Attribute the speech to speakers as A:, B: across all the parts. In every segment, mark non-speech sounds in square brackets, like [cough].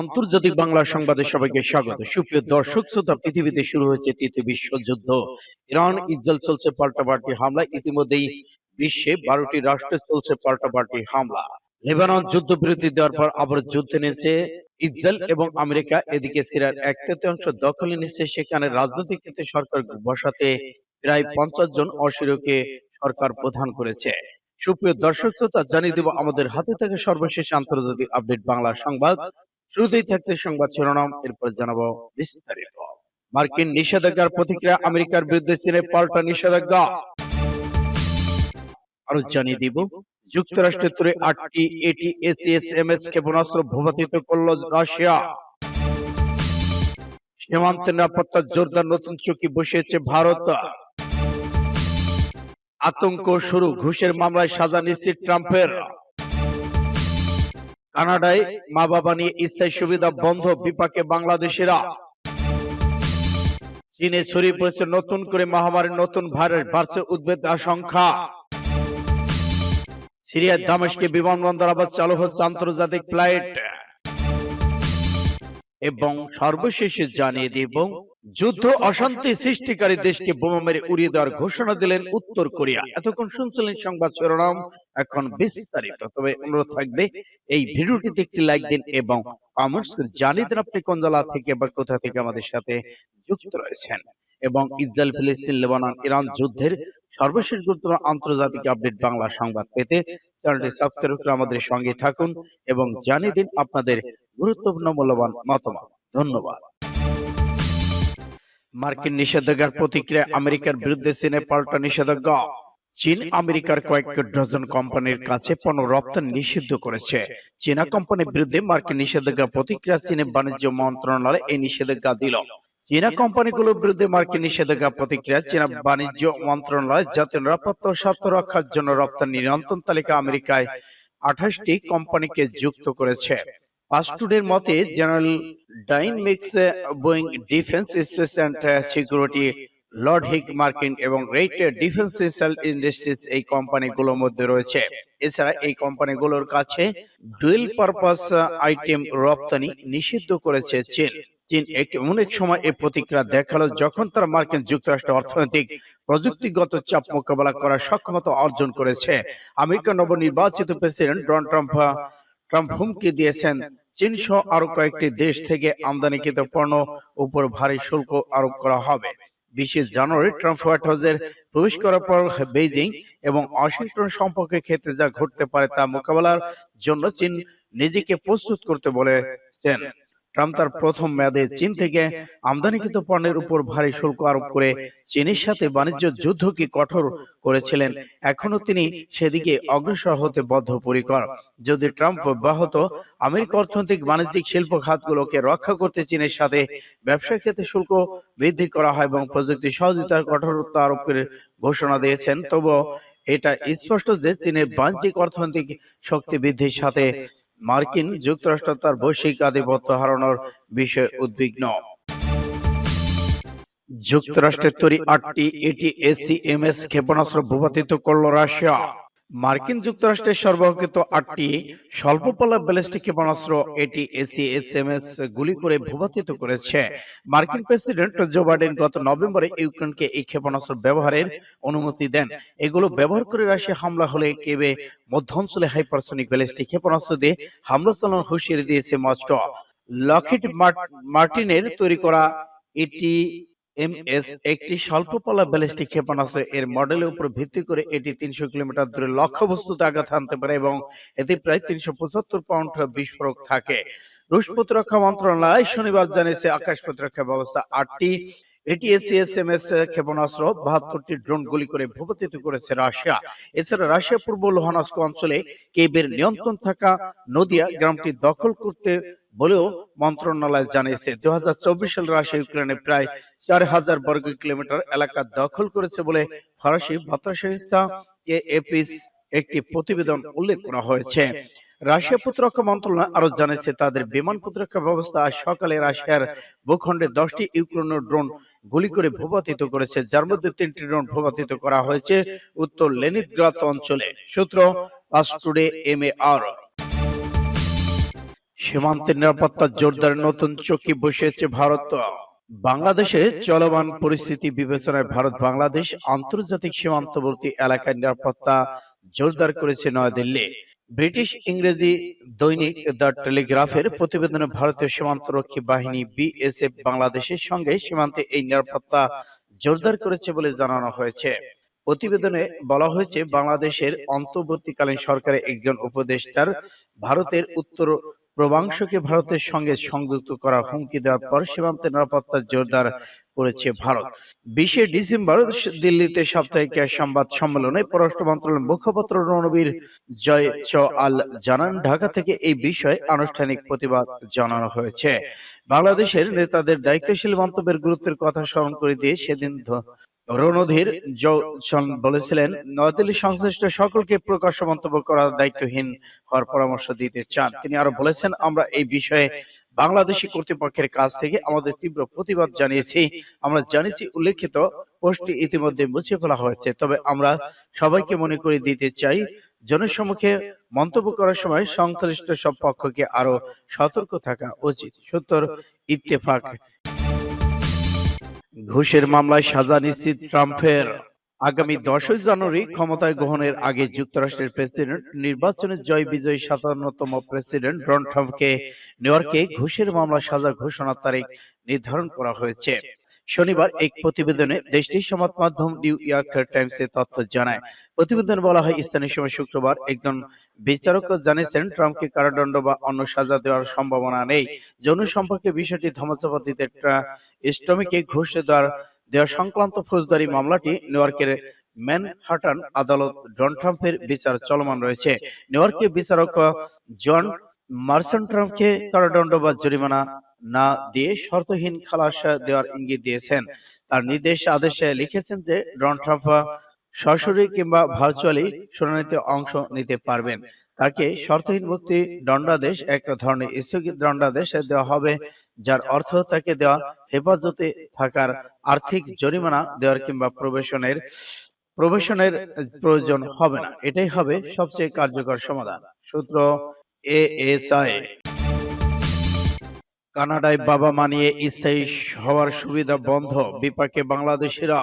A: আন্তর্জাতিক বাংলা সংবাদে সবাইকে স্বাগত। সুপ্রিয় দর্শক শ্রোতা পৃথিবীতে শুরু হয়েছে তৃতীয় বিশ্বযুদ্ধ। ইরান ইসরায়েল চলছে পাল্টাপাল্টি হামলা। ইতিমধ্যেই বিশ্বে বারোটি রাষ্ট্রে চলছে পাল্টাপাল্টি হামলা। লেবানন যুদ্ধবিরতি দেওয়ার পর আবার যুদ্ধে নেমেছে। ইসরায়েল এবং আমেরিকা এদিকে সিরিয়ার এক তৃতীয়াংশ দখলে নিচ্ছে সেখানে রাজনৈতিক ক্ষেত্রে সরকার বসাতে প্রায় পঞ্চাশ জন অশিরকে সরকার প্রদান করেছে। সুপ্রিয় দর্শক শ্রোতা জানিয়ে দেব আমাদের হাতে থেকে সর্বশেষ আন্তর্জাতিক আপডেট বাংলা সংবাদ। শুরুতেই থাকছে সংবাদ শিরোনাম, এরপর জানাব বিস্তারিত। মার্কিন নিষেধাজ্ঞার প্রতিক্রিয়া আমেরিকার বিরুদ্ধে চীনের পাল্টা নিষেধাজ্ঞা। আরও জানিয়ে দিব, যুক্তরাষ্ট্রের তরে আটটি এটি এসিএসএমএস ক্ষেপণাস্ত্র ভূপাতিত করল রাশিয়া। সীমান্তে নিরাপত্তা জোরদার নতুন চুক্তি বসিয়েছে ভারত। আতঙ্ক শুরু, ঘুষের মামলায় সাজা নিশ্চিত ট্রাম্পের। কানাডায় মা বাবা নিয়ে স্থায়ী সুবিধা বন্ধ বিপাকে বাংলাদেশিরা। চীনে ছড়িয়ে পড়েছে নতুন করে মহামারীর নতুন ভাইরাস, বাড়ছে উদ্বেগ আশঙ্কা। সিরিয়ার দামেশকে বিমানবন্দর আবার চালু হচ্ছে আন্তর্জাতিক ফ্লাইট। এবং সর্বশেষে জানিয়ে দেব যুদ্ধ অশান্তি সৃষ্টিকারী দেশকে বোমা মেরে উড়িয়ে দেওয়ার ঘোষণা দিলেন উত্তর কোরিয়া। এতক্ষণ শুনছিলেন সংবাদ শিরোনাম এখন বিস্তারিত। তবে অনুরোধ থাকবে এই ভিডিওটিতে একটি লাইক দিন এবং কমেন্টস করে জানিয়ে দিন আপনি কোন জেলা থেকে বা কোথা থেকে আমাদের সাথে যুক্ত রয়েছেন এবং ইসরায়েল ফিলিস্তিন লেবানন ইরান যুদ্ধের সর্বশেষ গুরুত্বপূর্ণ আন্তর্জাতিক আপডেট বাংলা সংবাদ পেতে চ্যানেলটি সাবস্ক্রাইব করে আমাদের সঙ্গে থাকুন এবং জানিয়ে দিন আপনাদের গুরুত্বপূর্ণ মূল্যবান মতামত। ধন্যবাদ। মার্কিন নিষেধাজ্ঞার প্রতিক্রিয়া আমেরিকার বিরুদ্ধে চীনের পাল্টা নিষেধাজ্ঞা। চীন আমেরিকার কয়েক ডজন কোম্পানির কাছে পণ্য রপ্তানি নিষিদ্ধ করেছে। চীনা কোম্পানির বিরুদ্ধে মার্কিন নিষেধাজ্ঞা প্রতিক্রিয়া চীনের বাণিজ্য মন্ত্রণালয় এই নিষেধাজ্ঞা দিল। চীনা কোম্পানিগুলোর বিরুদ্ধে মার্কিন নিষেধাজ্ঞা প্রতিক্রিয়া চীনা বাণিজ্য মন্ত্রণালয় জাতীয় নিরাপত্তা স্বার্থ রক্ষার জন্য রপ্তানি নিয়ন্ত্রণ তালিকা আমেরিকায় আঠাশটি কোম্পানিকে যুক্ত করেছে। পাস্টুডের মতে, General Dynamics, Boeing Defense Space and Security, Lord হিক মার্কিন এবং রেট ডিফেন্স ইন্ডাস্ট্রিজ এই কোম্পানিগুলোর মধ্যে রয়েছে। এছাড়া এই কোম্পানিগুলোর কাছে ডুয়েল পারপাস আইটেম রপ্তানি নিষিদ্ধ করেছে চীন। চীন এক এমন এক সময় এই প্রতিক্রিয়া দেখাল যখন তারা মার্কিন যুক্তরাষ্ট্র অর্থনৈতিক প্রযুক্তিগত চাপ মোকাবেলা করার সক্ষমতা অর্জন করেছে। আমেরিকার নবনির্বাচিত প্রেসিডেন্ট ডোনাল্ড ট্রাম্প ট্রাম্প হুমকি দিয়েছেন চীন সহ আরও কয়েকটি দেশ থেকে আমদানিকৃত পণ্য উপর ভারী শুল্ক আরোপ করা হবে। বিশে জানুয়ারি ট্রাম্প হোয়াইট হাউসের প্রবেশ করার পর বেইজিং এবং ওয়াশিংটন সম্পর্কের ক্ষেত্রে যা ঘটতে পারে তা মোকাবেলার জন্য চীন নিজেকে প্রস্তুত করতে বলেছেন। ট্রাম্প তার প্রথম মেয়াদে চীন থেকে আমদানিকৃত পণ্যের উপর ভারী শুল্ক আরোপ করে চীনের সাথে বাণিজ্য যুদ্ধকে কঠোর করেছিলেন এখনও তিনি সেদিকে অগ্রসর হতে বদ্ধপরিকর। যদি ট্রাম্প অব্যাহত আমেরিকা অর্থনৈতিক বাণিজ্যিক শিল্প খাতগুলোকে রক্ষা করতে চীনের সাথে ব্যবসা ক্ষেত্রে শুল্ক বৃদ্ধি করা হয় এবং প্রযুক্তি সহযোগিতার কঠোরতা আরোপ করে ঘোষণা দিয়েছেন। তবুও এটা স্পষ্ট যে চীনের বাণিজ্যিক অর্থনৈতিক শক্তি বৃদ্ধির সাথে মার্কিন যুক্তরাষ্ট্র তার বৈশ্বিক আধিপত্য হারানোর বিষয়ে উদ্বিগ্ন। যুক্তরাষ্ট্রের তৈরি আটটি এটি এসিএমএস ক্ষেপণাস্ত্র ভূপাতিত করল রাশিয়া। মার্কিন যুক্তরাষ্ট্রের সরবরাহকৃত আটটি স্বল্পপাল্লা ব্যালিস্টিক ক্ষেপণাস্ত্র, এটি এসি এসিএসএমএস গুলি করে ভূপাতিত করেছে। মার্কিন প্রেসিডেন্ট জো বাইডেন গত নভেম্বরে ইউক্রেনকে এই ক্ষেপণাস্ত্র ব্যবহারের অনুমতি দেন। এগুলো ব্যবহার করে রাশিয়া হামলা হলে কেবে মধ্যাঞ্চলে হাইপারসনিক ব্যালিস্টিক ক্ষেপণাস্ত্র দিয়ে হামলা চালানোর হুঁশিয়ারি দিয়েছে মস্কো। লকহিড মার্টিনের তৈরি করা এটি এমএস একটি স্বল্পপলা ব্যালিস্টিক ক্ষেপণাস্ত্র। এর মডেলের উপর ভিত্তি করে এটি তিনশো কিলোমিটার দূরে লক্ষ্য বস্তুতে আঘাত হানতে পারে এবং এতে প্রায় তিনশো পঁচাত্তর পাউন্ড বিস্ফোরক থাকে। রুশ প্রতিরক্ষা মন্ত্রণালয় শনিবার জানিয়েছে আকাশ প্রতিরক্ষা ব্যবস্থা আটটি এটিএসিএসএমএস ক্ষেপণাস্ত্র, বাহাত্তরটি ড্রোন গুলি করে ভূপতিত করেছে রাশিয়া। এছাড়া রাশিয়া পূর্ব লোহানস্ক অঞ্চলে কেবের নিয়ন্ত্রণ থাকা নদিয়া গ্রামটি দখল করতে বলেও মন্ত্রণালয় জানিয়েছে। দু হাজার চব্বিশ সালে রাশিয়া, ইউক্রেনে প্রায় চার হাজার বর্গ কিলোমিটার এলাকা দখল করেছে বলে ফরাসি বার্তা সংস্থা এএপিস একটি প্রতিবেদন উল্লেখ করা হয়েছে। রাশিয়া প্রতিরক্ষা মন্ত্রণালয় আরও জানিয়েছে তাদের বিমান প্রতিরক্ষা ব্যবস্থা আজ সকালে রাশিয়ার ভূখণ্ডে দশটি ইউক্রেনীয় ড্রোন গুলি করে ভূপাতিত করেছে যার মধ্যে তিনটি ড্রোন ভূপাতিত করা হয়েছে উত্তর লেনিনগ্রাদ অঞ্চলে। সূত্র Pars Today M A R. সীমান্তের নিরাপত্তা জোরদার নতুন চকি বসিয়েছে ভারত। বাংলাদেশে চলমান পরিস্থিতি বিবেচনায় ভারত বাংলাদেশ আন্তর্জাতিক সীমান্তবর্তী এলাকায় নিরাপত্তা জোরদার করেছে নয়াদিল্লি। ব্রিটিশ ইংরেজি দৈনিক দ্য টেলিগ্রাফের প্রতিবেদনে ভারতীয় সীমান্তরক্ষী বাহিনী বিএসএফ বাংলাদেশের সঙ্গে সীমান্তে এই নিরাপত্তা জোরদার করেছে বলে জানানো হয়েছে। প্রতিবেদনে বলা হয়েছে বাংলাদেশের অন্তর্বর্তীকালীন সরকারের একজন উপদেষ্টার ভারতের উত্তর পূর্বাংশকে ভারতের সঙ্গে সংযুক্ত করার হুমকি দেওয়ার পর সীমান্তে নিরাপত্তা জোরদার করেছে ভারত। বিশে ডিসেম্বর দিল্লিতে সাপ্তাহিক সংবাদ সম্মেলনে পররাষ্ট্র মন্ত্রণালয়ের মুখপাত্র রণবীর জয় চ আল জানান ঢাকা থেকে এই বিষয়ে আনুষ্ঠানিক প্রতিবাদ জানানো হয়েছে। বাংলাদেশের নেতাদের দায়িত্বশীল মন্তব্যের গুরুত্বের কথা স্মরণ করে দিয়ে সেদিন রণধীর জৌসন বলেছিলেন নয়াদিল্লি সংশ্লিষ্ট সকলকে প্রকাশ্য মন্তব্য করার দায়িত্বহীন হওয়ার পরামর্শ দিতে চান। তিনি আরও বলেছেন আমরা এই বিষয়ে বাংলাদেশি কর্তৃপক্ষের কাছ থেকে আমাদের তীব্র প্রতিবাদ জানিয়েছি। আমরা জানিয়েছি উল্লেখিত পোস্টটি ইতিমধ্যে মুছে ফেলা হয়েছে। তবে আমরা সবাইকে মনে করে দিতে চাই জনসম্মুখে মন্তব্য করার সময় সংশ্লিষ্ট সব পক্ষকে আরও সতর্ক থাকা উচিত। সত্তর ইত্তেফাক। ঘুষের মামলায় সাজা নিশ্চিত ট্রাম্পের। আগামী দশই জানুয়ারি ক্ষমতায় গ্রহণের আগে যুক্তরাষ্ট্রের প্রেসিডেন্ট নির্বাচনের জয় বিজয়ী সাতান্নতম প্রেসিডেন্ট ডোনাল্ড ট্রাম্পকে নিউ ইয়র্কে ঘুষের মামলা সাজা ঘোষণার তারিখ নির্ধারণ করা হয়েছে। শনিবার এক প্রতিবেদনে দেশটির সংবাদ মাধ্যম নিউ ইয়র্ক টাইমস এ তথ্য জানায়। প্রতিবেদনে বলা হয় স্থানীয় সময় শুক্রবার একজন বিচারক জানিয়েছেন ট্রাম্পকে কারাদণ্ড বা অন্য সাজা দেওয়ার সম্ভাবনা নেই। যৌন সম্পর্কে বিষয়টি ধামাচাপা দিতে স্টমিকে ঘুষ দেওয়ার দেওয়া সংক্রান্ত ফৌজদারি মামলাটি নিউ ইয়র্কের ম্যানহাটন আদালত ডন ট্রাম্পের বিচার চলমান রয়েছে। নিউ ইয়র্কের বিচারক জন মার্সন ট্রাম্পকে কারাদণ্ড বা জরিমানা না দিয়ে শর্তহীন খালাস দেওয়ার ইঙ্গিত দিয়েছেন। তার নির্দেশ আদেশে লিখেছেন যে ডোনাল্ড ট্রাম্প সরাসরি কিংবা ভার্চুয়ালি শুনানিতে অংশ নিতে পারবেন। তাকে শর্তহীন মুক্তি দণ্ডাদেশ এক ধরনের স্থগিত দণ্ডাদেশ দেওয়া হবে যার অর্থ তাকে দেওয়া হেফাজতে থাকার আর্থিক জরিমানা দেওয়ার কিংবা প্রবেশনের প্রবেশনের প্রয়োজন হবে না। এটাই হবে সবচেয়ে কার্যকর সমাধান। সূত্র এএসআই। কানাডায় বাবা মানিয়ে স্থায়ী হওয়ার সুবিধা বন্ধ বিপাকে বাংলাদেশিরা।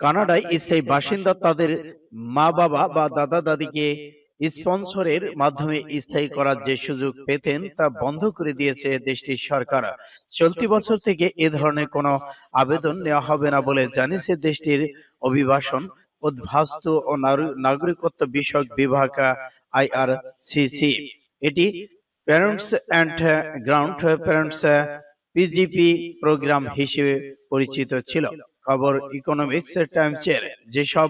A: কানাডায় স্থায়ী বাসিন্দা তাদের মা বাবা বা দাদা দাদিকে স্পন্সরের মাধ্যমে স্থায়ী করার যে সুযোগ পেতেন তা বন্ধ করে দিয়েছে দেশটির সরকার। চলতি বছর থেকে এ ধরনের কোনো আবেদন নেওয়া হবে না বলে জানিয়েছে দেশটির অভিবাসন উদ্ভাস্ত ও নাগরি- নাগরিকত্ব বিষয়ক বিভাগ, আইআরসিসি। এটি parents and grand parents PGP programme হিসেবে পরিচিত ছিল। খবর ইকোনমিক্স টাইমসের যেসব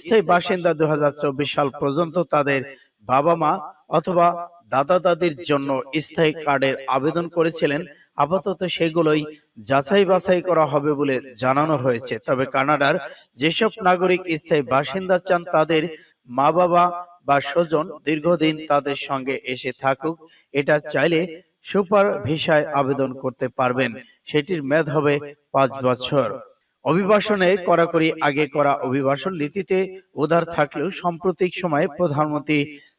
A: স্থায়ী বাসিন্দা দুহাজার চব্বিশ সাল পর্যন্ত তাদের বাবা মা অথবা দাদা দাদির জন্য স্থায়ী কার্ডের আবেদন করেছিলেন, আপাতত সেগুলোই যাচাই বাছাই করা হবে বলে জানানো হয়েছে। তবে কানাডার যেসব নাগরিক স্থায়ী বাসিন্দা চান তাদের মা বাবা বা স্বজন দীর্ঘদিন তাদের সঙ্গে এসে থাকুক, এটা চাইলে সুপার ভিসায় আবেদন করতে পারবেন। সেটির মেয়াদ হবে পাঁচ বছর। অভিবাসনে কড়াকড়ি আগে করা অভিবাসন নীতিতে উদার থাকলেও সাম্প্রতিক সময়ে প্রধানমন্ত্রী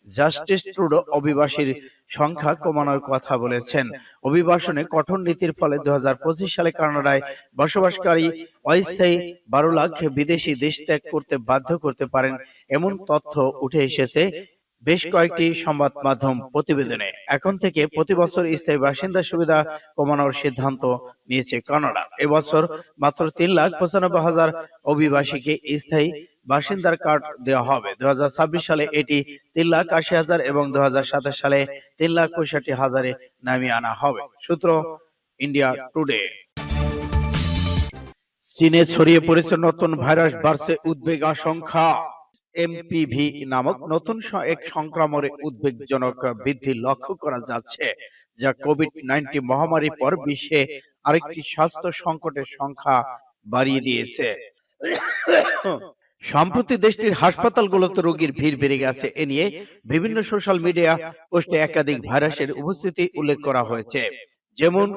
A: জাস্টিস ট্রুডো অভিবাসীর সংখ্যা কমানোর কথা বলেছেন। অভিবাসনে কঠোর নীতির ফলে দু হাজার পঁচিশ সালে কানাডায় বসবাসকারী অস্থায়ী বারো লাখ বিদেশি দেশ ত্যাগ করতে বাধ্য করতে পারেন এমন তথ্য উঠে এসেছে বেশ কয়েকটি সংবাদ মাধ্যম প্রতিবেদনে। এখন থেকে প্রতি বছর স্থায়ী বাসিন্দা সুবিধা কমানোর সিদ্ধান্ত নিয়েছে কানাডা। এবছর মাত্র তিন লাখ পঁচানব্বই হাজার অভিবাসীকে স্থায়ী বাসিন্দার কার্ড দেওয়া হবে। দুই হাজার ছাব্বিশ সালে এটি তিন লাখ আশি হাজার এবং দু হাজার সাতাশ সালে তিন লাখ পঁয়ষট্টি হাজারে নামিয়ে আনা হবে। সূত্র ইন্ডিয়া টুডে। চীনে ছড়িয়ে পড়েছে নতুন ভাইরাস বাড়ছে উদ্বেগ আশঙ্কা। এমপিভি নামক নতুন এক সংক্রমণে উদ্বেগজনক বৃদ্ধি লক্ষ্য করা যাচ্ছে, যা কোভিড নাইন্টিন মহামারীর পর বিশ্বে আরেকটি স্বাস্থ্য সংকটের সংখ্যা বাড়িয়ে দিয়েছে। সম্প্রতি দেশটির হাসপাতালগুলোতে রোগীর ভিড় বেড়ে গেছে। এ নিয়ে বিভিন্ন সোশ্যাল মিডিয়া পোস্টে একাধিক ভাইরাসের উপস্থিতি উল্লেখ করা হয়েছে, যেমন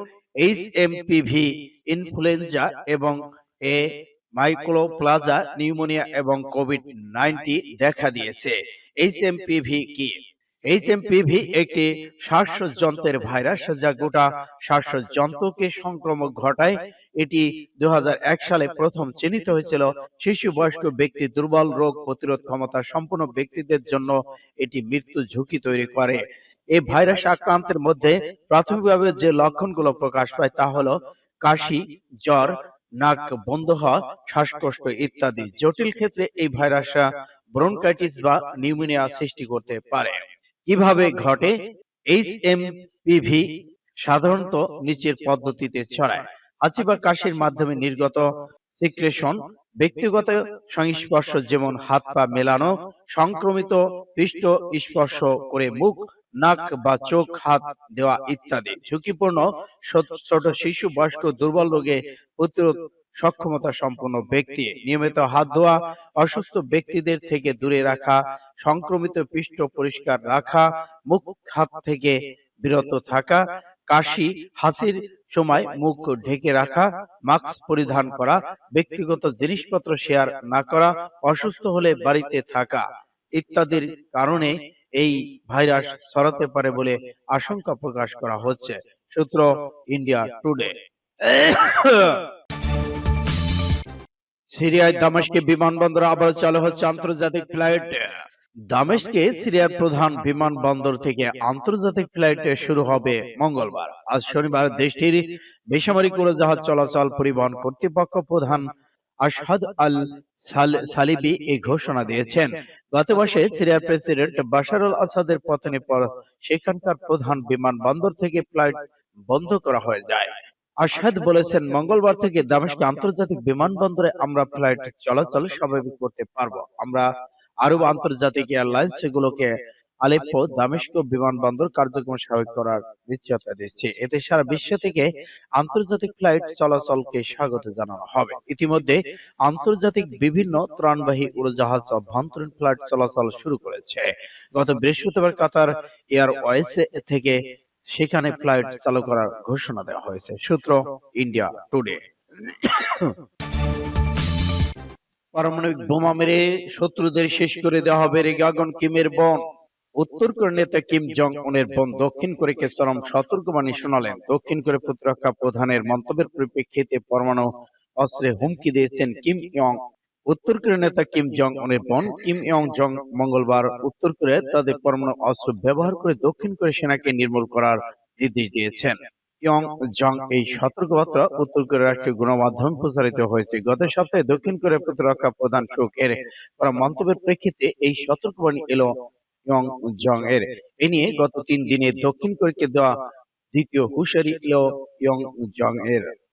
A: এইচ এমপিভি ইনফ্লুয়েঞ্জা এবং এ মাইক্রোপ্লাজা, নিউমোনিয়া এবং কোভিড নাইন্টিন দেখা দিয়েছে। এইচ এমপিভি কি? এইচএমপিভি একটি শ্বাসযন্ত্রের ভাইরাস যা গোটা শ্বাসযন্ত্রকে সংক্রমণ ঘটায়। এটি দু সালে প্রথম চিহ্নিত হয়েছিল। শিশু বয়স্ক ব্যক্তি দুর্বল রোগ প্রতিরোধ ক্ষমতা সম্পন্ন ব্যক্তিদের জন্য এটি মৃত্যু ঝুঁকি তৈরি করে। এই ভাইরাস আক্রান্তের মধ্যে প্রাথমিকভাবে যে লক্ষণগুলো প্রকাশ পায় তা হলো কাশি, জ্বর নাক বন্ধ হওয়া, শ্বাসকষ্ট ইত্যাদি। জটিল ক্ষেত্রে এই ভাইরাস ব্রনকাইটিস বা নিউমোনিয়া সৃষ্টি করতে পারে। কীভাবে ঘটে? এইচ এম পিভি সাধারণত নিচের পদ্ধতিতে ছড়ায়। হাঁচি বা কাশির মাধ্যমে নির্গত সিক্রেশন, ব্যক্তিগত সংস্পর্শ যেমন হাত পা মেলানো, সংক্রমিত পৃষ্ঠ স্পর্শ করে মুখ নাক বা চোখ, হাত দেওয়া ইত্যাদি। ঝুঁকিপূর্ণ ছোট- শিশু, বয়স্ক, দুর্বল রোগে প্রতিরোধ সক্ষমতা সম্পন্ন ব্যক্তি। নিয়মিত হাত ধোয়া, অসুস্থ ব্যক্তিদের থেকে দূরে রাখা, সংক্রমিত পৃষ্ঠ পরিষ্কার রাখা, মুখ, হাত থেকে বিরত থাকা, কাশি, হাসির সময় মুখ ঢেকে রাখা, মাস্ক পরিধান করা, ব্যক্তিগত জিনিসপত্র শেয়ার না করা, অসুস্থ হলে বাড়িতে থাকা ইত্যাদির কারণে এই ভাইরাস ছড়াতে পারে বলে আশঙ্কা প্রকাশ করা হচ্ছে, সূত্র ইন্ডিয়া টুডে। সিরিয়ায় দামেস্কে বিমানবন্দর আবার চালু হচ্ছে আন্তর্জাতিক ফ্লাইট। দামেস্কে সিরিয়ার প্রধান বিমানবন্দর থেকে আন্তর্জাতিক ফ্লাইট শুরু হবে মঙ্গলবার। আজ শনিবার দেশটির বেসামরিক উড়োজাহাজ চলাচল পরিবহন কর্তৃপক্ষ প্রধান আশহাদ আল সালিবি এই ঘোষণা দিয়েছেন। গত মাসে সিরিয়ার প্রেসিডেন্ট বাশারুল আসাদের পতনের পর সেখানকার প্রধান বিমানবন্দর থেকে ফ্লাইট বন্ধ করা হয়ে যায়। আশহাদ বলেছেন, মঙ্গলবার থেকে দামেস্ক আন্তর্জাতিক বিমানবন্দরে আমরা ফ্লাইট চলাচল স্বাভাবিক করতে পারব। আমরা আরব আন্তর্জাতিক এয়ারলাইন্স সেগুলোকে আলেপ্পো দামেস্ক বিমানবন্দর কার্যক্রম স্বাভাবিক করার নিশ্চয়তা দিচ্ছে। এতে সারা বিশ্ব থেকে আন্তর্জাতিক ফ্লাইট চলাচলকে স্বাগত জানানো হবে। ইতিমধ্যে আন্তর্জাতিক বিভিন্ন ত্রাণবাহী উড়োজাহাজ অভ্যন্তরীণ ফ্লাইট চলাচল শুরু করেছে। গত বৃহস্পতিবার কাতার এয়ারওয়েজ থেকে সেখানে ফ্লাইট চালু করার ঘোষণা দেওয়া হয়েছে। সূত্র ইন্ডিয়া টুডে। [coughs] পারমাণবিক বোমা মেরে শত্রুদের শেষ করে দেওয়া হবে রেগাগন কিমের বোন। উত্তর কোরিয়ার নেতা কিম জং উনের বোন দক্ষিণ কোরিয়াকে চরম সতর্কবাণী শোনালেন। দক্ষিণ কোরিয়া প্রতিরক্ষা প্রধানের মন্তব্যের পরিপ্রেক্ষিতে পরমাণু অস্ত্রে হুমকি দিয়েছেন কিম ইয়ং। উত্তর কোরিয়ার নেতা কিম জং উনের বোন কিম ইয়ং জং মঙ্গলবার উত্তর কোরিয়ায় তাদের পরমাণু অস্ত্র ব্যবহার করে দক্ষিণ কোরিয়া সেনাকে নির্মূল করার নির্দেশ দিয়েছেন। ইয়ং জং এই সতর্কবার্তা উত্তর কোরিয়ার রাষ্ট্রীয় গণমাধ্যমে প্রচারিত হয়েছে। গত সপ্তাহে দক্ষিণ কোরিয়া প্রতিরক্ষা প্রধান শুক এর মন্তব্যের প্রেক্ষিতে এই সতর্কবাণী এলো ইয়ং জং এর। এ নিয়ে গত তিন দিনে দক্ষিণ কোরিয়াকে দেওয়া দ্বিতীয় হুশারি ইয়ং জং এর।